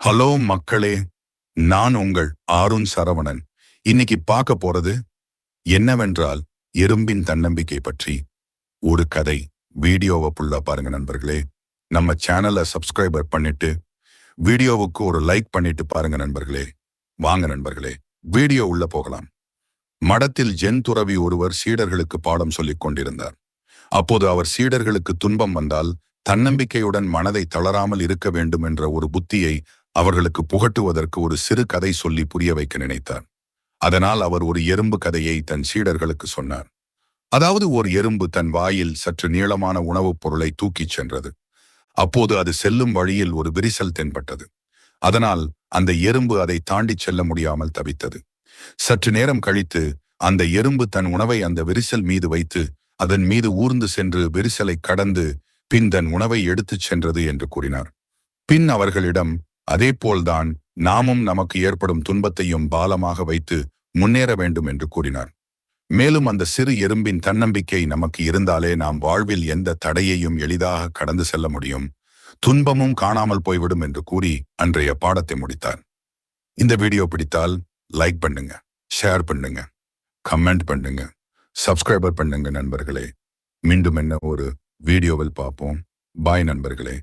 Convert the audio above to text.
Hello மக்களே நான் உங்கள் ஆருண் சரவணன். இன்னைக்கு பார்க்க போறது என்னவென்றால் எறும்பின் தன்னம்பிக்கை பற்றி. ஒரு கதை வீடியோவை புள்ளா பாருங்க நண்பர்களே. நம்ம சேனலை சப்ஸ்கிரைபர் பண்ணிட்டு வீடியோவுக்கு ஒரு லைக் பண்ணிட்டு பாருங்க நண்பர்களே. வாங்க நண்பர்களே வீடியோ உள்ள போகலாம். மடத்தில் ஜென் துறவி ஒருவர் சீடர்களுக்கு பாடம் சொல்லிக் கொண்டிருந்தார். அப்போது அவர் சீடர்களுக்கு துன்பம் வந்தால் தன்னம்பிக்கையுடன் மனதை தளராமல் இருக்க வேண்டும் என்ற ஒரு புத்தியை அவர்களுக்கு புகட்டுவதற்கு ஒரு சிறு கதை சொல்லி புரிய வைக்க நினைத்தார் அதனால் அவர் ஒரு எறும்பு கதையை தன் சீடர்களுக்கு சொன்னார். அதாவது ஒரு எறும்பு தன் வாயில் சற்று நீளமான உணவுப் பொருளை தூக்கிச் சென்றது. அப்போது அது செல்லும் வழியில் ஒரு விரிசல் தென்பட்டது. அதனால் அந்த எறும்பு அதை தாண்டிச் செல்ல முடியாமல் தவித்தது. சற்று நேரம் கழித்து அந்த எறும்பு தன் உணவை அந்த விரிசல் மீது வைத்து அதன் மீது ஊர்ந்து சென்று விரிசலை கடந்து பின் தன் உணவை எடுத்துச் சென்றது என்று கூறினார். பின் அவர்களிடம் அதேபோல்தான் நாமும் நமக்கு ஏற்படும் துன்பத்தையும் பாலமாக வைத்து முன்னேற வேண்டும் என்று கூறினார். மேலும் அந்த சிறு எறும்பின் தன்னம்பிக்கை நமக்கு இருந்தாலே நாம் வாழ்வில் எந்த தடையையும் எளிதாக கடந்து செல்ல முடியும். துன்பமும் காணாமல் போய்விடும் என்று கூறி அன்றைய பாடத்தை முடித்தார். இந்த வீடியோ பிடித்தால் லைக் பண்ணுங்க ஷேர் பண்ணுங்க கமெண்ட் பண்ணுங்க சப்ஸ்கிரைபர் பண்ணுங்க நண்பர்களே. மீண்டும் என்ன ஒரு வீடியோவில் பார்ப்போம். பாய் நண்பர்களே.